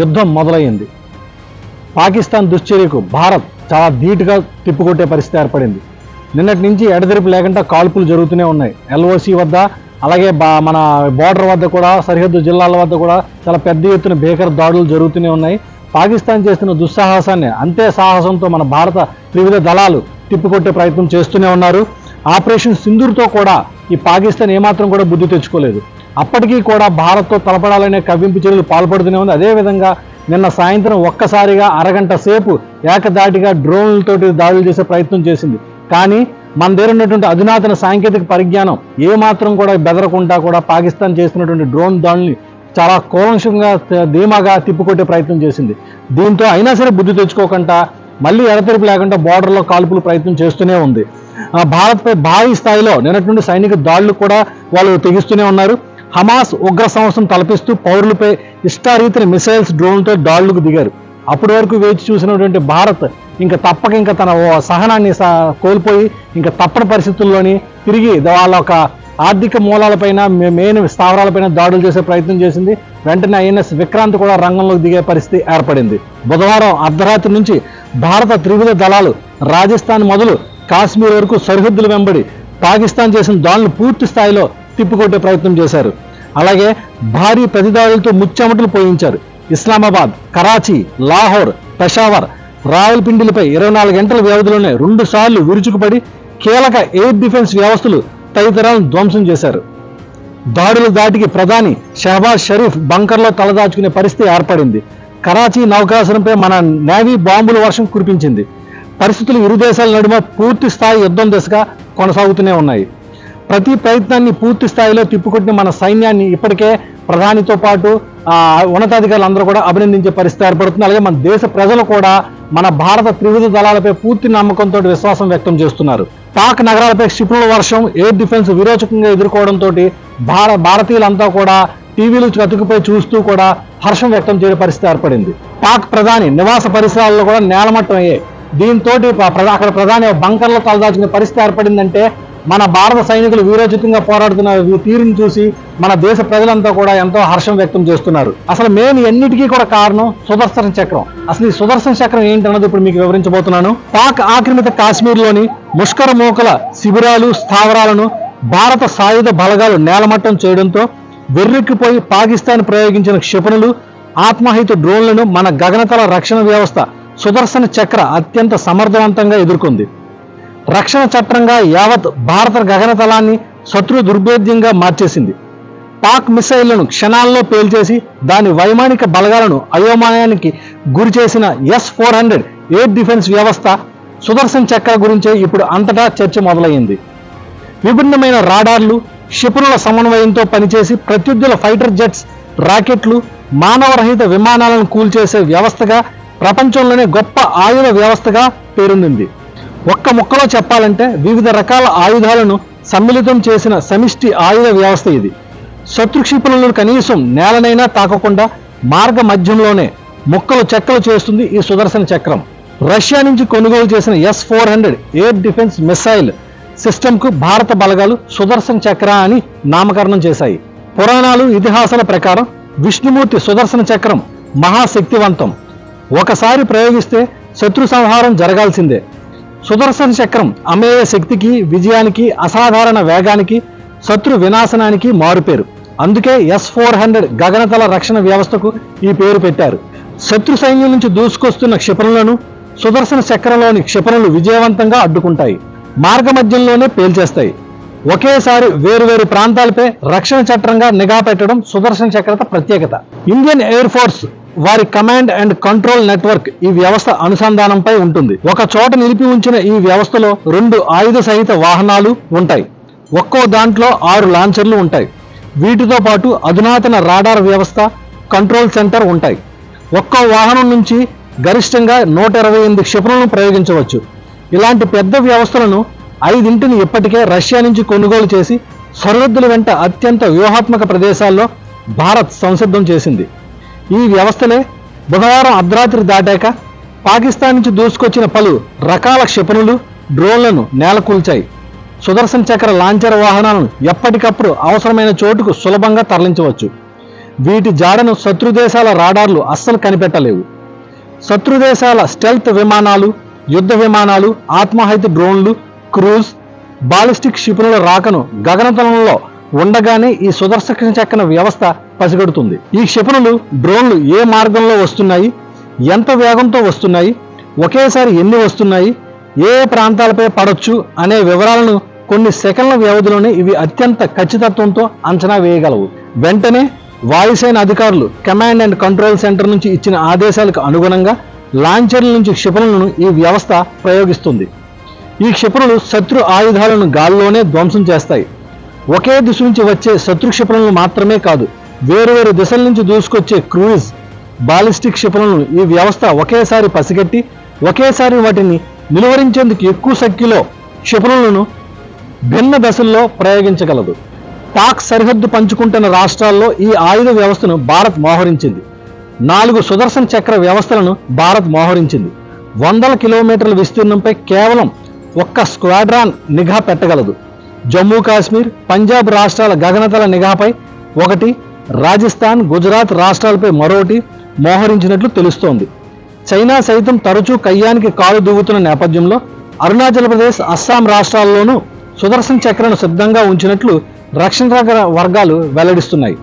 యుద్ధం మొదలైంది. పాకిస్తాన్ దుశ్చర్యకు భారత్ చాలా ధీటుగా తిప్పుకొట్టే పరిస్థితి ఏర్పడింది. నిన్నటి నుంచి ఎడతెరిపి లేకుండా కాల్పులు జరుగుతూనే ఉన్నాయి. ఎల్ఓసి వద్ద అలాగే బా మన బోర్డర్ వద్ద కూడా సరిహద్దు జిల్లాల వద్ద కూడా చాలా పెద్ద ఎత్తున భీకర దాడులు జరుగుతూనే ఉన్నాయి. పాకిస్తాన్ చేస్తున్న దుస్సాహసాన్ని అంతే సాహసంతో మన భారత త్రివిధ దళాలు తిప్పికొట్టే ప్రయత్నం చేస్తూనే ఉన్నారు. ఆపరేషన్ సింధూర్తో కూడా ఈ పాకిస్తాన్ ఏమాత్రం కూడా బుద్ధి తెచ్చుకోలేదు. అప్పటికీ కూడా భారత్తో తలపడాలనే కవ్వింపు చర్యలు పాల్పడుతూనే ఉంది. అదేవిధంగా నిన్న సాయంత్రం ఒక్కసారిగా అరగంట సేపు ఏకదాటిగా డ్రోన్లతోటి దాడులు చేసే ప్రయత్నం చేసింది. కానీ మన దగ్గర ఉన్నటువంటి అధునాతన సాంకేతిక పరిజ్ఞానం ఏమాత్రం కూడా బెదరకుండా కూడా పాకిస్తాన్ చేస్తున్నటువంటి డ్రోన్ దాడుల్ని చాలా కోలంశంగా ధీమాగా తిప్పుకొట్టే ప్రయత్నం చేసింది. దీంతో అయినా సరే బుద్ధి తెచ్చుకోకుండా మళ్ళీ ఎడతెరిపి లేకుండా బార్డర్లో కాల్పులు ప్రయత్నం చేస్తూనే ఉంది. భారత్పై భారీ స్థాయిలో నిన్నటి నుండి సైనిక దాడులు కూడా వాళ్ళు తెగిస్తూనే ఉన్నారు. హమాస్ ఉగ్ర సంస్థను తలపిస్తూ పౌరులపై ఇష్టారీతిని మిసైల్స్ డ్రోన్లతో దాడులకు దిగారు. అప్పటి వరకు వేచి చూసినటువంటి భారత్ ఇంకా తప్పక ఇంకా తన ఓ సహనాన్ని కోల్పోయి ఇంకా తప్పని పరిస్థితుల్లోని తిరిగి వాళ్ళ ఒక ఆర్థిక మూలాలపైన మే- మెయిన్ స్థావరాలపైన దాడులు చేసే ప్రయత్నం చేసింది. వెంటనే ఐఎన్ఎస్ విక్రాంత్ కూడా రంగంలోకి దిగే పరిస్థితి ఏర్పడింది. బుధవారం అర్ధరాత్రి నుంచి భారత త్రివిధ దళాలు రాజస్థాన్ మొదలు కాశ్మీర్ వరకు సరిహద్దులు వెంబడి పాకిస్తాన్ చేసిన దాడులు పూర్తి స్థాయిలో తిప్పికొట్టే ప్రయత్నం చేశారు. అలాగే భారీ ప్రతిదాడులతో ముచ్చెమటలు పోయించారు. ఇస్లామాబాద్ కరాచీ లాహోర్ పెషావర్ రాయలపిండిలపై ఇరవై నాలుగు గంటల వ్యవధిలోనే రెండు సార్లు విరుచుకుపడి కీలక ఎయిర్ డిఫెన్స్ వ్యవస్థలు తదితరాలను ధ్వంసం చేశారు. దాడుల దాటికి ప్రధాని షహబాజ్ షరీఫ్ బంకర్లో తలదాచుకునే పరిస్థితి ఏర్పడింది. కరాచీ నౌకాశ్రయంపై మన నేవీ బాంబుల వర్షం కురిపించింది. పరిస్థితులు ఇరు దేశాల నడుమ పూర్తి స్థాయి యుద్ధం దిశగా కొనసాగుతూనే ఉన్నాయి. ప్రతి ప్రయత్నాన్ని పూర్తి స్థాయిలో తిప్పుకొట్టిన మన సైన్యాన్ని ఇప్పటికే ప్రధానితో పాటు ఉన్నతాధికారులు అందరూ కూడా అభినందించే పరిస్థితి ఏర్పడుతుంది. అలాగే మన దేశ ప్రజలు కూడా మన భారత త్రివిధ దళాలపై పూర్తి నమ్మకంతో విశ్వాసం వ్యక్తం చేస్తున్నారు. పాక్ నగరాలపై క్షిపణుల వర్షం ఎయిర్ డిఫెన్స్ విరోచకంగా ఎదుర్కోవడంతో భార భారతీయులంతా కూడా టీవీలు చతుకుపై చూస్తూ కూడా హర్షం వ్యక్తం చేయడం పరిస్థితి ఏర్పడింది. పాక్ ప్రధాని నివాస పరిసరాల్లో కూడా నేలమట్టం అయ్యాయి దీంతో అక్కడ ప్రధాని బంకర్లో తలదాచుకునే పరిస్థితి ఏర్పడిందంటే మన భారత సైనికులు వీరోచితంగా పోరాడుతున్న ఈ తీరుని చూసి మన దేశ ప్రజలంతా కూడా ఎంతో హర్షం వ్యక్తం చేస్తున్నారు. అసలు మెయిన్ ఎన్నిటికీ కూడా కారణం సుదర్శన చక్రం. అసలు ఈ సుదర్శన చక్రం ఏంటన్నది ఇప్పుడు మీకు వివరించబోతున్నాను. పాక్ ఆక్రమిత కాశ్మీర్లోని ముష్కర మోకల శిబిరాలు స్థావరాలను భారత సాయుధ బలగాలు నేలమట్టం చేయడంతో వెర్రెక్కిపోయి పాకిస్తాన్ ప్రయోగించిన క్షిపణులు ఆత్మాహిత డ్రోన్లను మన గగనతల రక్షణ వ్యవస్థ సుదర్శన చక్ర అత్యంత సమర్థవంతంగా ఎదుర్కొంది. రక్షణ చట్టంగా యావత్ భారత గగనతలాన్ని శత్రు దుర్భేద్యంగా మార్చేసింది. పాక్ మిసైళ్ళను క్షణాల్లో పేల్చేసి దాని వైమానిక బలగాలను అయోమయానికి గురి చేసిన S four hundred air defence వ్యవస్థ సుదర్శన్ చక్ర గురించే ఇప్పుడు అంతటా చర్చ మొదలైంది విభిన్నమైన రాడార్లు క్షిపణుల సమన్వయంతో పనిచేసి ప్రత్యుద్ధుల ఫైటర్ జెట్స్ రాకెట్లు మానవరహిత విమానాలను కూల్చేసే వ్యవస్థగా ప్రపంచంలోనే గొప్ప ఆయుధ వ్యవస్థగా పేరొందింది. ఒక్క ముక్కలో చెప్పాలంటే వివిధ రకాల ఆయుధాలను సమ్మిళితం చేసిన సమిష్టి ఆయుధ వ్యవస్థ ఇది. శత్రు క్షిపణులను కనీసం నేలనైనా తాకకుండా మార్గ మధ్యంలోనే ముక్కలు చెక్కలు చేస్తుంది ఈ సుదర్శన చక్రం. రష్యా నుంచి కొనుగోలు చేసిన S four hundred air defence missile సిస్టమ్కు భారత బలగాలు సుదర్శన చక్ర అని నామకరణం చేశాయి. పురాణాలు ఇతిహాసాల ప్రకారం విష్ణుమూర్తి సుదర్శన చక్రం మహాశక్తివంతం. ఒకసారి ప్రయోగిస్తే శత్రు సంహారం జరగాల్సిందే. సుదర్శన చక్రం అమేయ శక్తికి విజయానికి అసాధారణ వేగానికి శత్రు వినాశనానికి మారుపేరు. అందుకే ఎస్ ఫోర్ హండ్రెడ్ గగనతల రక్షణ వ్యవస్థకు ఈ పేరు పెట్టారు. శత్రు సైన్యం నుంచి దూసుకొస్తున్న క్షిపణులను సుదర్శన చక్రంలోని క్షిపణులు విజయవంతంగా అడ్డుకుంటాయి. మార్గమధ్యంలోనే పేల్చేస్తాయి. ఒకేసారి వేరువేరు ప్రాంతాలపై రక్షణ చట్రంగా నిఘా పెట్టడం సుదర్శన చక్రత ప్రత్యేకత. ఇండియన్ ఎయిర్ ఫోర్స్ వారి కమాండ్ అండ్ కంట్రోల్ నెట్వర్క్ ఈ వ్యవస్థ అనుసంధానంపై ఉంటుంది. ఒక చోట నిలిపి ఉంచిన ఈ వ్యవస్థలో రెండు ఆయుధ సహిత వాహనాలు ఉంటాయి. ఒక్కో దాంట్లో ఆరు లాంచర్లు ఉంటాయి. వీటితో పాటు అధునాతన రాడార్ వ్యవస్థ కంట్రోల్ సెంటర్ ఉంటాయి. ఒక్కో వాహనం నుంచి గరిష్టంగా నూట ఇరవై ఎనిమిది క్షిపణులను ప్రయోగించవచ్చు. ఇలాంటి పెద్ద వ్యవస్థలను ఐదింటిని ఇప్పటికే రష్యా నుంచి కొనుగోలు చేసి సరిహద్దుల వెంట అత్యంత వ్యూహాత్మక ప్రదేశాల్లో భారత్ సంసిద్ధం చేసింది. ఈ వ్యవస్థలే బుధవారం అర్ధరాత్రి దాటాక పాకిస్తాన్ నుంచి దూసుకొచ్చిన పలు రకాల క్షిపణులు డ్రోన్లను నేలకూల్చాయి. సుదర్శన్ చక్ర లాంఛర్ వాహనాలను ఎప్పటికప్పుడు అవసరమైన చోటుకు సులభంగా తరలించవచ్చు. వీటి జాడను శత్రుదేశాల రాడార్లు అస్సలు కనిపెట్టలేవు. శత్రుదేశాల స్టెల్త్ విమానాలు యుద్ధ విమానాలు ఆత్మాహిత డ్రోన్లు క్రూజ్ బాలిస్టిక్ క్షిపణుల రాకను గగనతలంలో ఉండగానే ఈ సుదర్శన చక్ర వ్యవస్థ పసిగడుతుంది. ఈ క్షిపణులు డ్రోన్లు ఏ మార్గంలో వస్తున్నాయి? ఎంత వేగంతో వస్తున్నాయి? ఒకేసారి ఎన్ని వస్తున్నాయి? ఏ ప్రాంతాలపై పడొచ్చు? అనే వివరాలను కొన్ని సెకండ్ల వ్యవధిలోనే ఇవి అత్యంత ఖచ్చితత్వంతో అంచనా వేయగలవు. వెంటనే వాయుసేన అధికారులు కమాండ్ అండ్ కంట్రోల్ సెంటర్ నుంచి ఇచ్చిన ఆదేశాలకు అనుగుణంగా లాంచర్ల నుంచి క్షిపణులను ఈ వ్యవస్థ ప్రయోగిస్తుంది. ఈ క్షిపణులు శత్రు ఆయుధాలను గాల్లోనే ధ్వంసం చేస్తాయి. ఒకే దిశ నుంచి వచ్చే శత్రు క్షిపణులు మాత్రమే కాదు వేరువేరు దిశల నుంచి దూసుకొచ్చే క్రూయిజ్ బాలిస్టిక్ క్షిపణులను ఈ వ్యవస్థ ఒకేసారి పసిగట్టి ఒకేసారి వాటిని నిలువరించేందుకు ఎక్కువ సంఖ్యలో క్షిపణులను భిన్న దశల్లో ప్రయోగించగలదు. పాక్ సరిహద్దు పంచుకుంటున్న రాష్ట్రాల్లో ఈ ఆయుధ వ్యవస్థను భారత్ మోహరించింది. నాలుగు సుదర్శన చక్ర వ్యవస్థలను భారత్ మోహరించింది. వందల కిలోమీటర్ల విస్తీర్ణంపై కేవలం ఒక్క స్క్వాడ్రాన్ నిఘా పెట్టగలదు. జమ్మూ కాశ్మీర్ పంజాబ్ రాష్ట్రాల గగనతల నిఘాపై ఒకటి రాజస్థాన్ గుజరాత్ రాష్ట్రాలపై మరొకటి మోహరించినట్లు తెలుస్తోంది. చైనా సైతం తరచూ కయ్యానికి కాలు దువ్వుతున్న నేపథ్యంలో అరుణాచల్ ప్రదేశ్ అస్సాం రాష్ట్రాల్లోనూ సుదర్శన్ చక్రను సిద్ధంగా ఉంచినట్లు రక్షణ రంగ వర్గాలు వెల్లడిస్తున్నాయి.